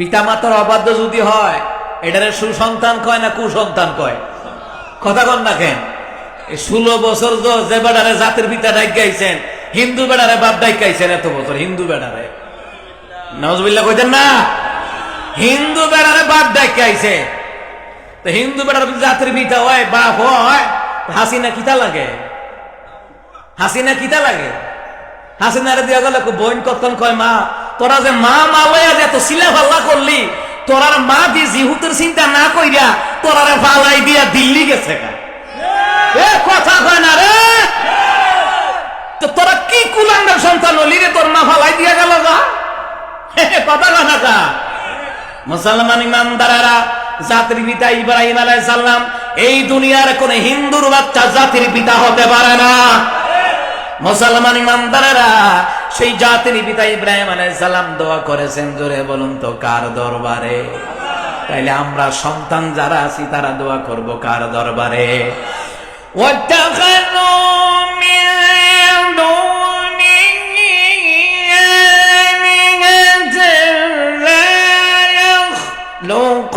পিতা মাতার অবাধ্য যদি হয়, এটারে সুসন্তান কয় না কুসন্তান কয়? কথা কন না কেন? ষোলো বছর যে বেড়ারে জাতির পিতা ডাক গাইছেন হিন্দু বেড়ারে বাপ ডাক গাইছেন এত বছর হিন্দু বেড়ারে। নজবিল্লা কইতেন না? হিন্দু বেড়ারে বাপ ডাক গাইছে তো হিন্দু বেড়ার জাতির পিতা হয়, বাপ হয় হাসিনা কিতা লাগে? হাসিনা কিতা লাগে? হাসিনারে দিয়া গেলে বোন কতক্ষণ কয়, মা তোরা যে মা মা লইয়া যে এত সিলা ফাল্লা করলি, তোরার মা দি জিহুতের চিন্তা না কইরা তোরারে ফালাই দিয়া দিল্লি গেছে গা। কথা কয় না রে। তো তোরা কি কুলাঙ্গার সন্তান হলি রে, তোর মা ফালাই দিয়া গেল গা? কথা কয় না কা মুসলমান ইমানদারেরা, জাতির পিতা ইব্রাহিম আলাইহিস সালাম, এই দুনিয়ার কোন হিন্দুর বাচ্চা জাতির পিতা হতে পারে না। মুসলমান ইমানদারেরা সেই জাতির পিতা ইব্রাহিম আলাই সালাম দোয়া করেছেন, জোরে বলুন তো, কার দরবারে? তাইলে আমরা সন্তান যারা আছি, তারা দোয়া করব কার দরবারে? লোক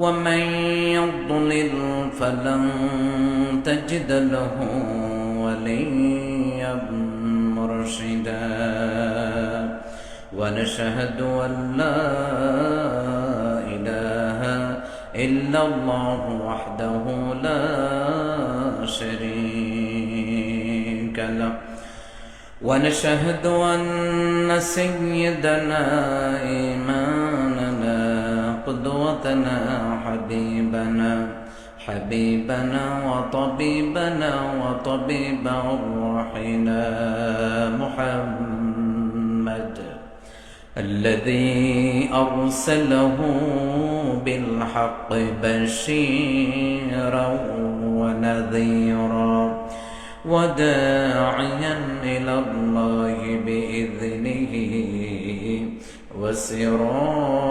ومن يضلل فلن تجد له وليا مرشدا ونشهد أن لا إله إلا الله وحده لا شريك له ونشهد أن سيدنا إيماننا قدوتنا حبيبنا حبيبنا وطبيبنا وطبيب روحنا محمد الذي أرسله بالحق بشيرا ونذيرا وداعيا إلى الله بإذنه وسراجا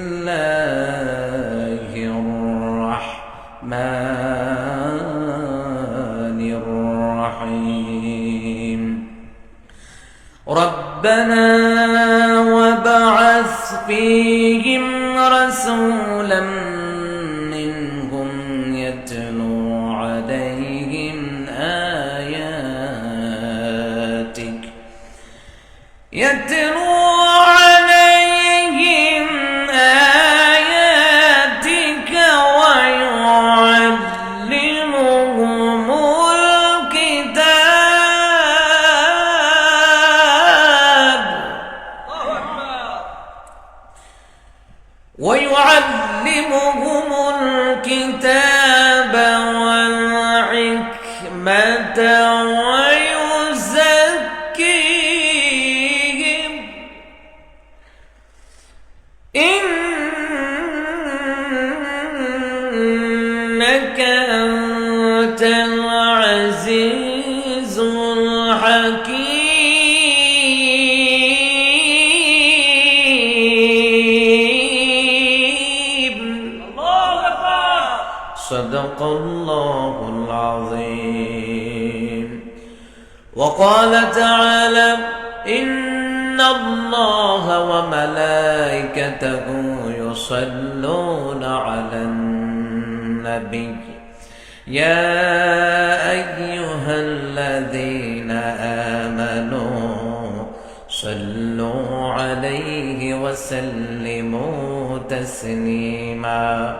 ربنا صدق الله العظيم. وقال تعالى إن الله وملائكته يصلون على النبي. يا أيها الذين آمنوا صلوا عليه وسلموا تسليما.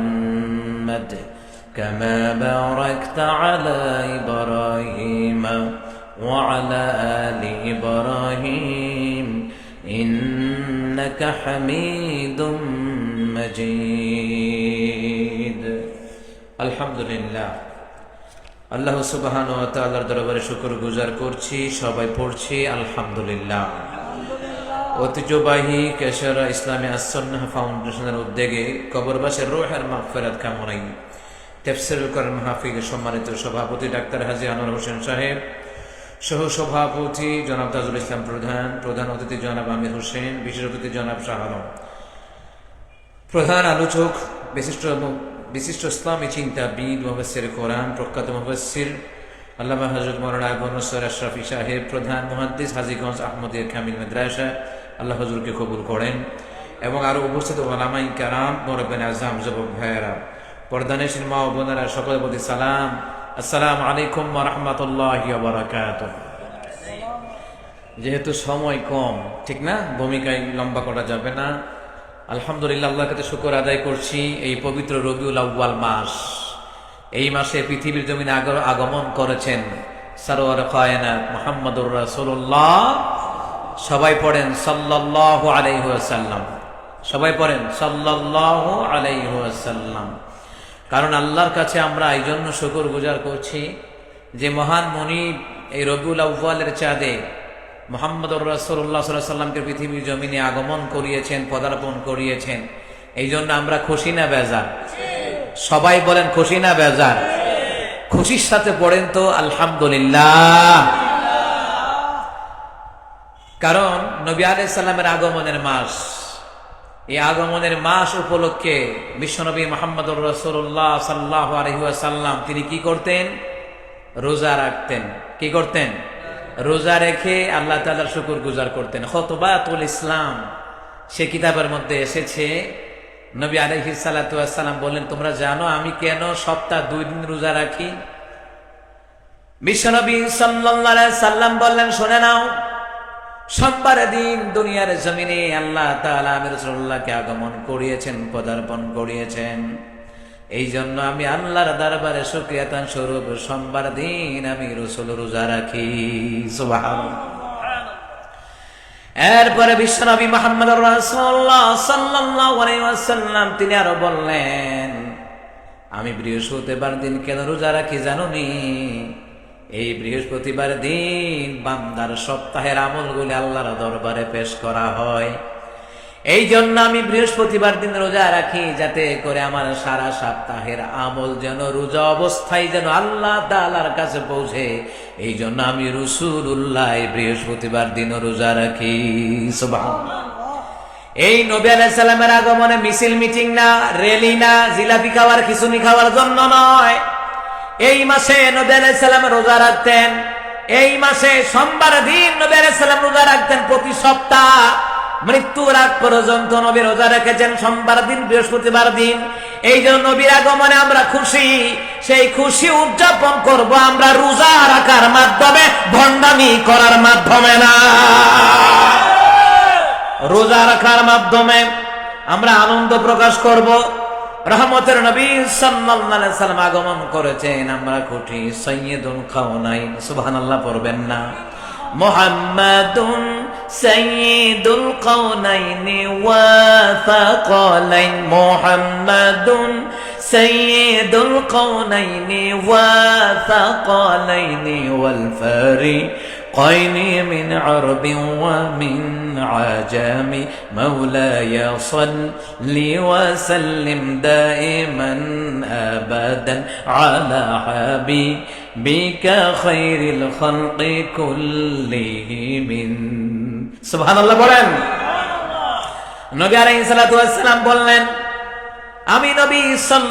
كما باركت على إبراهيم وعلى آل إبراهيم إنك حميد مجيد الحمد لله আল্লাহ সুবাহান ও তাআলার দরবারে শুকর গুজার করছি সবাই পড়ছি আলহামদুলিল্লাহ ঐতিহ্যবাহী কেশরা ইসলামী আসন্নাহ ফাউন্ডেশনের উদ্যোগে কবরবাসের রোহের মাগফিরাত কামনাই তেফসিরুল করিম মাহফিলের সম্মানিত সভাপতি ডাক্তার হাজি আনোয়ার হোসেন সাহেব, সহ সভাপতি জনাব তাজুল ইসলাম প্রধান প্রধান অতিথি জনাব আমির হোসেন, বিশেষ অতিথি জনাব প্রধান আলোচক, বিশিষ্ট বিশিষ্ট ইসলামী চিন্তাবিদ মুফাসসির কোরআন, প্রখ্যাত মুফাসসির আল্লামা হযরত মাওলানা আবুনসর আশরাফি সাহেব, প্রধান মুহাদ্দিস হাজীগঞ্জ আহমদিয়া কামিল মাদ্রাসা, আল্লাহ কবুল করেন। এবং আরও উপস্থিত ওলামাই কারাম মোরবেন আজম, যুবক ভাইয়েরা। পর্দানেশীর মা বোনেরা সকলের প্রতি সালাম। আসসালাম আলাইকুম রাহমাতুল্লাহি যেহেতু সময় কম, ঠিক না? ভূমিকায় লম্বা করা যাবে না। আলহামদুলিল্লাহ, আল্লাহর কাছে শুকর আদায় করছি এই পবিত্র রবিউল আউ্বাল মাস। এই মাসে পৃথিবীর জমিনে আগমন করেছেন সারোয়ার কায়নাত মোহাম্মদুর রাসূলুল্লাহ। সবাই পড়েন সাল্লাল্লাহু আলাইহি ওয়াসাল্লাম। সবাই পড়েন সাল্লাল্লাহু আলাইহি ওয়াসাল্লাম। কারণ আল্লাহর কাছে আমরা এই জন্য শুকর গুজার করছি যে মহান মনিব এই রবিউল আউ্বালের চাঁদে মোহাম্মদ রসুল্লাহ সাল্লামকে পৃথিবীর জমিনে আগমন করিয়েছেন, পদার্পণ করিয়েছেন। এই জন্য আমরা খুশি না বেজার? সবাই বলেন খুশি না বেজার? খুশির সাথে পড়েন তো আলহামদুলিল্লাহ। কারণ নবী আলাইসাল্লামের আগমনের মাস এই আগমনের মাস উপলক্ষে বিশ্বনবী মোহাম্মদ রসুল্লাহ সাল্লাহ আলহিহাসাল্লাম তিনি কি করতেন? রোজা রাখতেন। কি করতেন? রোজা রেখে আল্লাহ তালার শুকুর গুজার করতেন। খতবাতুল ইসলাম, সে কিতাবের মধ্যে এসেছে। নবী আলহি সাল্লাম বললেন, তোমরা জানো আমি কেন সপ্তাহ দুই দিন রোজা রাখি? বিশ্বনবী সাল্লাম বললেন, শুনে নাও সোমবার দিন দুনিয়ার জমিনে আল্লাহ তাআলা আমির রাসূলুল্লাহকে আগমন করিয়েছেন, পদার্পণ করিয়েছেন। এই জন্য আমি আল্লাহর দরবারে শুকরিয়াতান স্বরূপ, সোমবার দিন আমি রসুল রোজা রাখি। এরপরে বিশ্বনবী মোহাম্মদ রাসূলুল্লাহ তিনি আরও বললেন, আমি বৃহস্পতিবার দিন কেন রোজা রাখি, জানুনি? এই বৃহস্পতিবার দিন বান্দার সপ্তাহের আমলগুলি আল্লাহর দরবারে পেশ করা হয়। এই জন্য আমি বৃহস্পতিবার দিন রোজা রাখি যাতে করে আমার সারা সপ্তাহের আমল যেন রোজা অবস্থায় যেন আল্লাহ তালার কাছে পৌঁছে। এই জন্য আমি রসুল্লাহ বৃহস্পতিবার দিনও রোজা রাখি। এই নবী আলাইসাল্লামের আগমনে মিছিল মিটিং না, রেলি না, জিলাপি খাওয়ার খিচুনি খাওয়ার জন্য নয়। এই মাসে নবী আলাইসাল্লাম রোজা রাখতেন। এই মাসে সোমবার দিন নবী আলাইসাল্লাম রোজা রাখতেন প্রতি সপ্তাহ। মৃত্যুর আগ পর্যন্ত নবী রোজা রেখেছেন সোমবার দিন, বৃহস্পতিবার দিন। এই জন্য নবীর আগমনে আমরা খুশি, সেই খুশি উদযাপন করব আমরা রোজা রাখার মাধ্যমে, ভণ্ডামি করার মাধ্যমে না। রোজা রাখার মাধ্যমে আমরা আনন্দ প্রকাশ করব। রহমতের নবী সাল্লাল্লাহু সাল্লাম আগমন করেছেন। আমরা খুঁটি সৈয়দুল খাওনাইন। সুবহানাল্লাহ, পড়বেন না। মুহাম্মাদুন সৈয়দুল কাউনাইন ওয়া ফাকালাইন মুহাম্মাদুন সৈয়দুল কাউনাইন ওয়া ফাকালাইন ওয়াল ফারি قين من عرب ومن عجم مولاي صل وسلم دائما ابدا على حبيبك خير الخلق كلهم سبحان الله বলেন নবী আলাইহিস সালাতু ওয়াস সালাম বললেন আমি নবী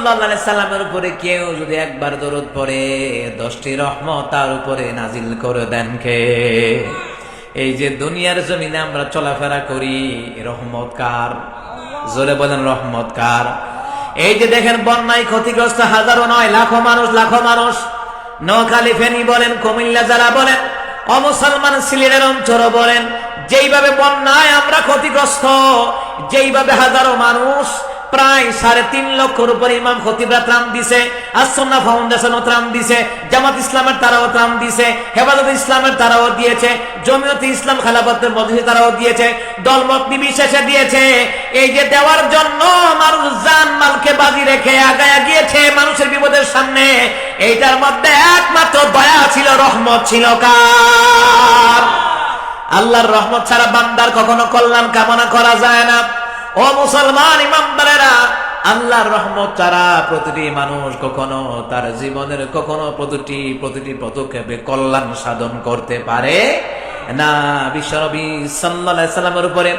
আলাইহি সাল্লামের উপরে কেউ যদি একবার দরুদ পড়ে, দশটি রহমত তার উপরে নাজিল করে দেন কে? এই যে দুনিয়ার জমিনে আমরা চলাফেরা করি, রহমত কার? জোরে বলেন রহমত কার? এই যে দেখেন, বন্যায় ক্ষতিগ্রস্ত হাজারো নয়, লাখো মানুষ লাখো মানুষ। নোয়াখালী ফেনী বলেন, কুমিল্লা জেলা বলেন, অমুসলমান সিলেটের অঞ্চল বলেন, যেইভাবে বন্যায় আমরা ক্ষতিগ্রস্ত, যেইভাবে হাজারো মানুষ প্রায় সাড়ে তিন লক্ষর উপরে ইমাম খতিবরা ত্রাণ দিছে আসন্না ফাউন্ডেশনও ত্রাণ দিছে, জামাত ইসলামের তারাও ত্রাণ দিছে, হেফাজত ইসলামের তারাও দিয়েছে, জমিয়ত ইসলাম খেলাফতের মধ্যে তারাও দিয়েছে, দলমত নির্বিশেষে দিয়েছে। এই যে দেওয়ার জন্য মানুষ জান মালকে বাজি রেখে আগায়া গিয়েছে মানুষের বিপদের সামনে, এইটার মধ্যে একমাত্র দয়া ছিল, রহমত ছিল কার? আল্লাহর রহমত ছাড়া বান্দার কখনো কল্যাণ কামনা করা যায় না। ও মুসলমান ইমামদারেরা, আল্লাহর রহমত ছাড়া প্রতিটি মানুষ কখনো তার জীবনের কখনো প্রতিটি প্রতিটি পদক্ষেপে কল্যাণ সাধন করতে পারে না। বিশ্বনবী সাল্লামের উপরে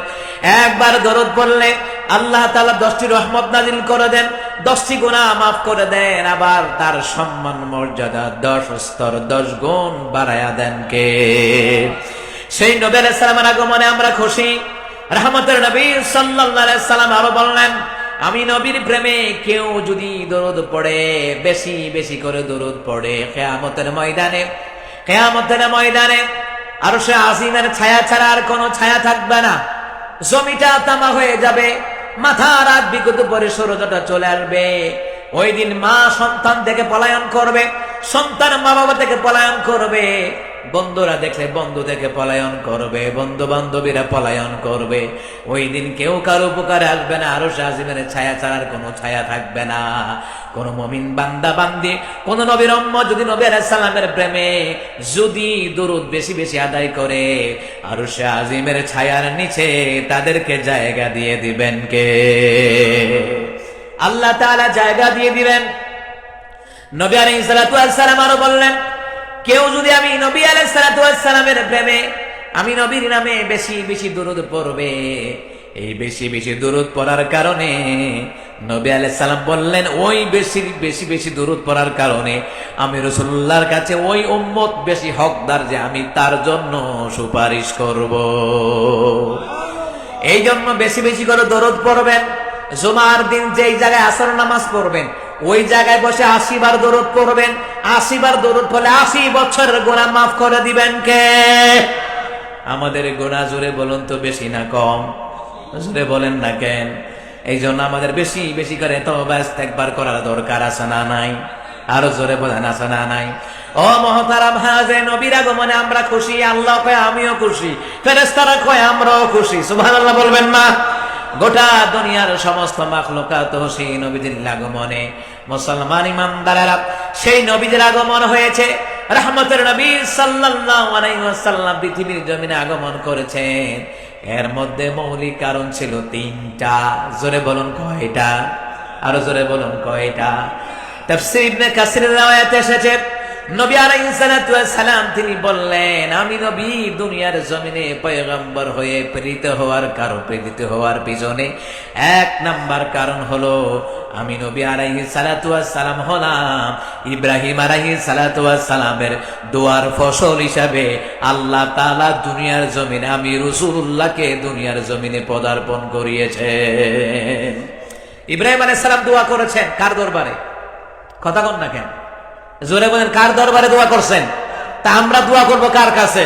একবার দরদ পড়লে আল্লাহ তাআলা দশটি রহমত নাজিল করে দেন, দশটি গুণা মাফ করে দেন, আবার তার সম্মান, মর্যাদা দশ স্তর, দশ গুণ বাড়ায়া দেন কে? সেই নবী আলাইহিস সালামের আগমনে আমরা খুশি। রহমতের নবী সাল্লাল্লাহু সাল্লাম আরও বললেন, আমি নবীর প্রেমে কেউ যদি দরুদ পড়ে, বেশি বেশি করে দরুদ পড়ে কেয়ামতের ময়দানে কেয়ামতের ময়দানে আর সে আসিমের ছায়া ছাড়া আর কোনো ছায়া থাকবে না। জমিটা তামা হয়ে যাবে মাথা রাত বিগত পরে সৌরজটা চলে আসবে, ওই দিন মা সন্তান থেকে পলায়ন করবে, সন্তান মা বাবা থেকে পলায়ন করবে বন্ধুরা দেখলে বন্ধু থেকে পলায়ন করবে, বন্ধু বান্ধবীরা পলায়ন করবে। ওই দিন কেউ কারও উপকারে আসবে না, আরও সাজিমের ছায়া ছাড়ার কোনো ছায়া থাকবে না। কোন মমিন বান্দা বান্দি, কোন নবীর অম্ম যদি নবী সালামের প্রেমে যদি দরুদ বেশি বেশি আদায় করে, আরও আজিমের ছায়ার নিচে তাদেরকে জায়গা দিয়ে দিবেন কে? আল্লাহ তাআলা জায়গা দিয়ে দিবেন। নবী আলাইহিস সালাম আরও বললেন কেউ যদি আমি নবী আলাইহিস সালাতু প্রেমে, আমি নবীর নামে বেশি বেশি দরুদ পড়বে। এই বেশি বেশি দূরত পড়ার কারণে নবী আলাইহিস সালাম বললেন, ওই বেশি বেশি বেশি দূরত পড়ার কারণে আমি রাসূলুল্লাহর কাছে ওই উম্মত বেশি হকদার যে আমি তার জন্য সুপারিশ করব। এই জন্য বেশি বেশি করে দরদ পড়বেন। জুমার দিন যেই জায়গায় আসর নামাজ পড়বেন, ওই জায়গায় বসে আশি বার দরদ পড়বেন। আশি বার দরদ পড়লে আশি বছরের গোনা মাফ করে দিবেন কে? আমাদের গোনা জোরে বলুন তো বেশি না কম? জোরে বলেন না কেন? এই জন্য আমাদের বেশি বেশি করে তো ব্যস্ত একবার করার দরকার আছে না নাই? আরও জোরে বলেন আছে না নাই? ও মহতারাম হাজে নবীর আগমনে আমরা খুশি, আল্লাহ কয় আমিও খুশি ফেরেস্তারা কয় আমরাও খুশি। সুবহানাল্লাহ বলবেন না? গোটা দুনিয়ার সমস্ত মাখলুকাত সেই নবীদের আগমনে। মুসলমান ইমানদারেরা, সেই নবীদের আগমন হয়েছে। রহমতের নবী ওয়াসাল্লাম পৃথিবীর জমিনে আগমন করেছেন। এর মধ্যে মৌলিক কারণ ছিল তিনটা। জোরে বলুন কয়টা? আরও জোরে বলুন কয়টা? তাফসীর ইবনে কাসিরের রাওয়ায়াতে এসেছে নবী সালাম তিনি বললেন, আমি নবী, দুনিয়ার জমিনে পয়গম্বর হয়ে প্রেরিত হওয়ার কারণ প্রেরিত হওয়ার পিছনে এক নাম্বার কারণ হলো, আমি নবী ওয়াস সালাম হলাম। ইব্রাহিম আলাইহিস সালাতু সালামের দোয়ার ফসল হিসাবে আল্লাহ তাআলা দুনিয়ার জমিনে, আমি রাসূলুল্লাহকে দুনিয়ার জমিনে পদার্পণ করিয়েছে ইব্রাহিম আলাইহিস সালাম দোয়া করেছেন কার দরবারে? কথা কন না কেন? জোরে বলেন, কার দরবারে দোয়া করছেন? তা আমরা দোয়া করব কার কাছে?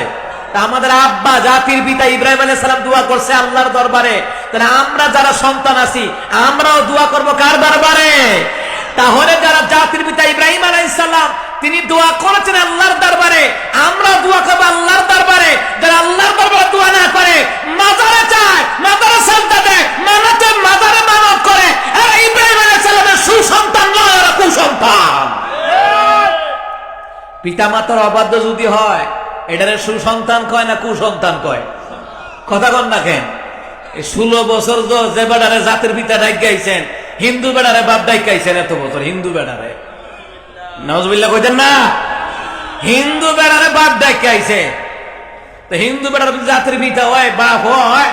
আমাদের আব্বা, জাতির পিতা ইব্রাহিম আলাইহিস সালাম দোয়া করছে আল্লাহর দরবারে। তাহলে আমরা যারা সন্তান আছি, আমরাও দোয়া করব কার দরবারে? তাহলে যারা জাতির পিতা ইব্রাহিম আলাইহিস সালাম, তিনি দোয়া করেছেন আল্লাহর দরবারে, আমরা দোয়া করব আল্লাহর দরবারে। যারা আল্লাহর দরবারে দোয়া না করে, মাজারে চায় মাজারে সাজদা দেয়, মানতে মাজারে মানত করে। ইব্রাহিম আলাইহিস সালামের সুসন্তান নয়, ওরা কুসন্তান। পিতামাতার অবাধ্য যদি হয়, এটারে সুসন্তান কয় না কুসন্তান কয়? কথা কন না কেন? ষোলো বছর যে বেড়ারে জাতির পিতা ডাক গাইছেন হিন্দু বেড়ারে বাপ ডাক গাইছেন এত বছর হিন্দু বেড়ারে। নজবিল্লা কইতেন না, হিন্দু বেড়ারে বাপ ডাক গাইছে তো হিন্দু বেড়ার জাতির পিতা হয়, বাপ হয়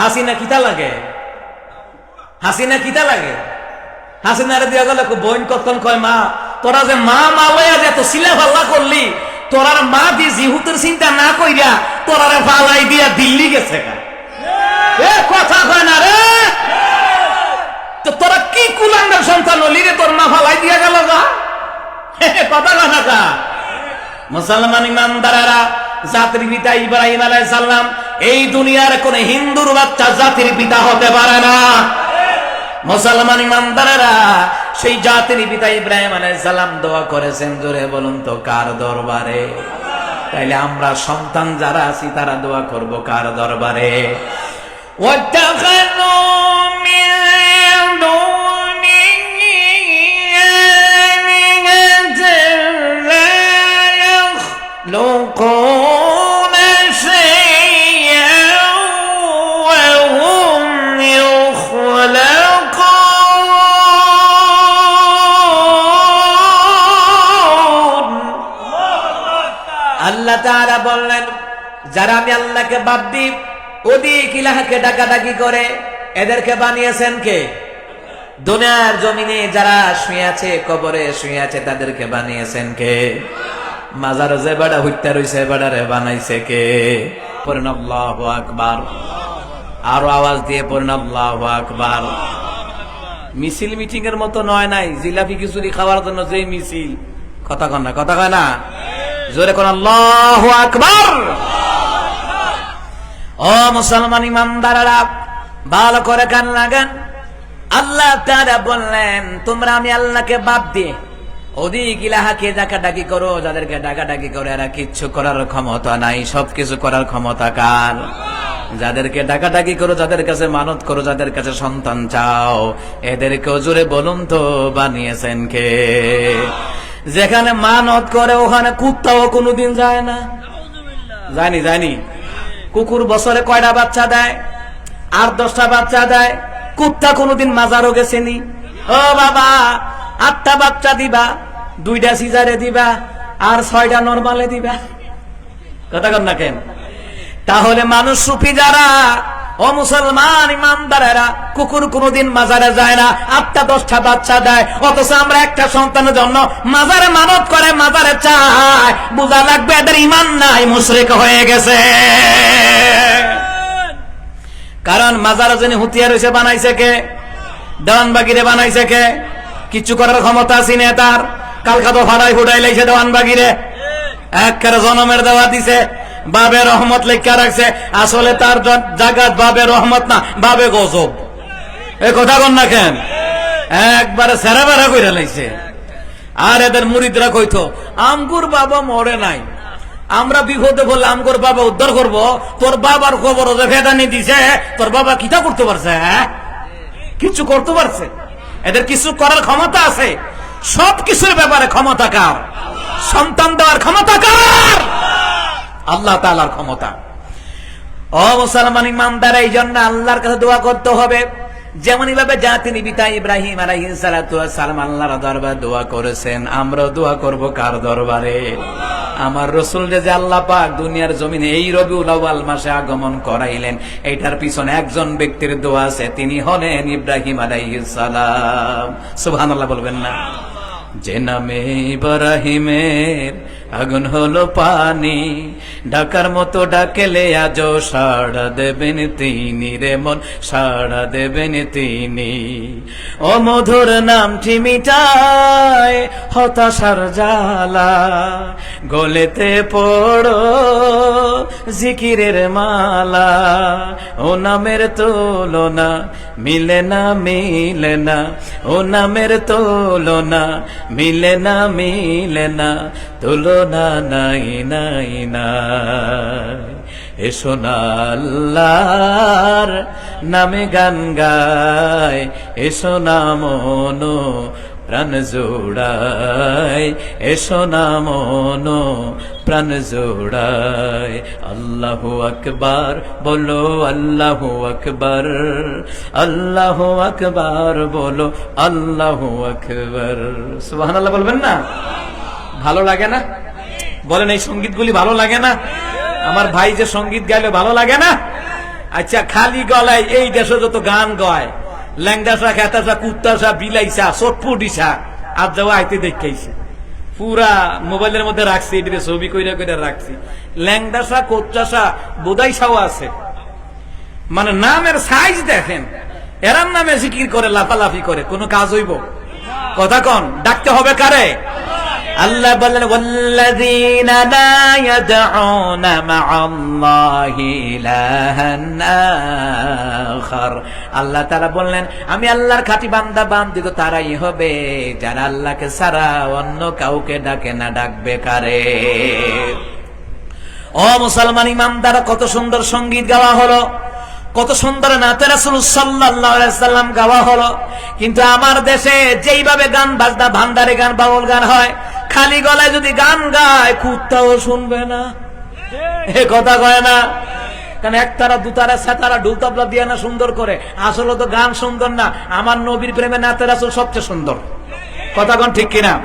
হাসিনা কিতা লাগে? হাসিনা কিতা লাগে? হাসিনারে দিয়া গেলে বোন কতক্ষণ কয়, মা তোরা যে মা মা লইয়া যে এত সিলা ফাল্লা করলি, তোরার মা দি জিহুতের চিন্তা না কইরা তোরারে ফালাই দিয়া দিল্লি গেছে গা। কথা কয় না রে। তো তোরা কি কুলাঙ্গার সন্তান হলি রে, তোর মা ফালাই দিয়া গেল গা? কথা কয় না কা মুসলমান ইমানদারেরা, জাতির পিতা ইব্রাহিম আলাইহিস সালাম, এই দুনিয়ার কোন হিন্দুর বাচ্চা জাতির পিতা হতে পারে না। মুসলমান ইমানদারেরা সেই জাতির পিতা ইব্রাহিম আলাই সালাম দোয়া করেছেন, জোরে বলুন তো, কার দরবারে? তাইলে আমরা সন্তান যারা আছি, তারা দোয়া করব কার দরবারে? লোক আল্লাহ তাআলা বললেন, যারা আমি আল্লাহকে বাদ দিই ওদিক ইলাহাকে ডাকাডাকি করে, এদেরকে বানিয়েছেন কে? দুনিয়ার জমিনে যারা শুয়ে আছে, কবরে শুয়ে আছে, তাদেরকে বানিয়েছেন কে? মাজার যে বেড়া হইতে রইছে বেড়ারে বানাইছে কে? পড়েন আকবার। আরও আওয়াজ দিয়ে পড়েন আকবার। মিছিল মিটিং এর মতো নয় নাই, জিলাপি খিচুড়ি খাওয়ার জন্য যে মিছিল। কথা কন না, কথা কয় না? জোরে কোন আল্লাহ আকবার। ও মুসলমান ইমানদারেরা, ভালো করে কান লাগান। আল্লাহ তারা বললেন, তোমরা আমি আল্লাহকে বাদ দিয়ে ওদিক ইলাহাকে ডাকাডাকি করো, যাদেরকে ডাকাডাকি করে এরা কিচ্ছু করার ক্ষমতা নাই। সবকিছু করার ক্ষমতা কার? যাদেরকে ডাকাডাকি করো, যাদের কাছে মানত করো, যাদের কাছে সন্তান চাও এদেরকে জোরে বলুন তো, বানিয়েছেন কে? যেখানে মানত করে, ওখানে কুত্তাও কোনোদিন যায় না। জানি জানি। কুকুর বছরে কয়টা বাচ্চা দেয়? আট, দশটা বাচ্চা দেয়। কুত্তা কোনোদিন মাজারও গেছেনি ও বাবা, আটটা বাচ্চা দিবা, দুইটা সিজারে দিবা, আর ছয়টা নর্মালে দিবা। কথা না কেন? তাহলে মানুষ সুফি যারা ও মুসলমান ইমানদারেরা, কুকুর কোনোদিন মাজারে যায় না, আটটা, দশটা বাচ্চা দেয়, অথচ আমরা একটা সন্তানের জন্য মাজারে মানত করে মাজারে চায় বোঝা লাগবে এদের ইমান নাই, মুশরিক হয়ে গেছে। কারণ মাজারে যিনি হুতিয়ার হয়েছে, বানাইছে কে? দেওয়ানবাগিরে বানাইছে কে? কিছু করার ক্ষমতা আছে না তার কালকা তো ফাড়াই ফুটাই লাইছে দেওয়ানবাগিরে। একের জনমের দেওয়া দিছে। বাবে রহমত লেখা রাখছে, আসলে তার জ- জাগাত বাবে রহমত না, বাবে গজব। এ কথা কন না কেন? একবারে সেরা বেড়া কইরা লাইছে। আর এদের মুরিদরা কইতো, আমগুর বাবা মরে নাই। আমরা বিপদে বললে আমগুর বাবা উদ্ধার করব। তোর বাবার খবর যে ভেদানি দিছে, তোর বাবা কিটা করতে পারছে হ্যাঁ? কিছু করতে পারছে। এদের কিছু করার ক্ষমতা আছে। সব কিছুর ব্যাপারে ক্ষমতা কার? সন্তান দেওয়ার ক্ষমতা কার? আল্লাহ তালার ক্ষমতা। ও মুসলমান ইমানদার, এই জন্য আল্লাহর কাছে দোয়া করতে হবে। যেমন ভাবে জাতির পিতা ইব্রাহিম সালাম আল্লাহর দোয়া করেছেন আমরা দোয়া করব কার দরবারে? আমার রসুল যে আল্লাহ পাক দুনিয়ার জমিনে এই রবিউল আউয়াল মাসে আগমন করাইলেন, এইটার পিছনে একজন ব্যক্তির দোয়া আছে, তিনি হলেন ইব্রাহিম আলাইহিস সালাম। সুবহানাল্লাহ বলবেন না। যে নামে ইব্রাহিমের আগুন হলো পানি, ডাকার মতো ডাকেলে আজ সাড়া দেবেন তিনি রে মন, সাড়া দেবেন তিনি। ও মধুর নামটি মিটায় হতাশার জালা গলেতে পড়ো জিকিরের মালা। ও নামের তুলনা মিলে না মিলে না। ও নামের তুলনা মিলে না মিলে না। তুলনা নাই নাই নাই। এসো না আল্লাহর নামে গান গায় এসো না মনো প্রাণ জোড়ায় এসো না মনো প্রাণ জোড়ায় আল্লাহ আকবার, বলো আল্লাহ আকবার আল্লাহ আকবার, বলো আল্লাহ আকবার। আল্লাহ বলবেন না? ভালো লাগে না? বলেন, এই সঙ্গীতগুলি ভালো লাগে না? আমার ভাই যে সংগীত গাইলে ভালো লাগে না? আচ্ছা খালি গলায় এই দেশে যত গান গায় ল্যাংদাসা খেতাসা, কুত্তাসা, বিলাইসা, চটপুটিসা আর যাওয়া আইতে দেখাইছে। পুরা মোবাইলের মধ্যে রাখছি, এটিতে ছবি কইরা কইরা রাখছি। ল্যাংদাসা কোচ্চাসা বোদাইসাও আছে। মানে নামের সাইজ দেখেন, এরাম নামে জিকির করে, লাফালাফি করে, কোনো কাজ হইব? কথা কন, ডাকতে হবে কারে? আল্লাহ বললেন ওয়াল্লাযীনা লা ইয়াদউনা মা'আল্লাহি ইলাহান আখার। আল্লাহ তাআলা বললেন, আমি আল্লাহর খাঁটি বান্দা বান্দিগো তারাই হবে। যারা আল্লাহকে ছাড়া অন্য কাউকে ডাকে না, ডাকবে কারে? ও মুসলমান ইমামদারা কত সুন্দর সংগীত গাওয়া হলো। কত সুন্দর নাতে রাসুল সাল্লাম গাওয়া হলো। কিন্তু আমার দেশে যেইভাবে গান বাজনা, ভান্ডারে গান, বাউল গান হয় খালি গলায় যদি গান গায় কুত্তাও শুনবে না। এ কথা কয় না। কারণ একতারা, দুতারা, সেতারা, ঢুল তবলা দিয়ে না সুন্দর করে। আসলে তো গান সুন্দর না। আমার নবীর প্রেমে নাতে রাসুল সবচেয়ে সুন্দর। কথা কোন ঠিক কিনা?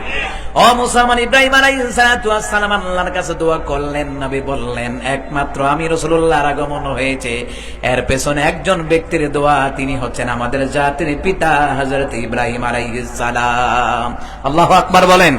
ও মুসলমান ইব্রাহিম আলাইহিসসালাম আল্লাহর কাছে দোয়া করলেন, নবী বললেন, একমাত্র আমি রাসূলুল্লাহর আগমন হয়েছে। এর পেছনে একজন ব্যক্তির দোয়া, তিনি হচ্ছেন আমাদের জাতির পিতা হযরত ইব্রাহিম আলাইহিস সালাম। আল্লাহু আকবার বলেন।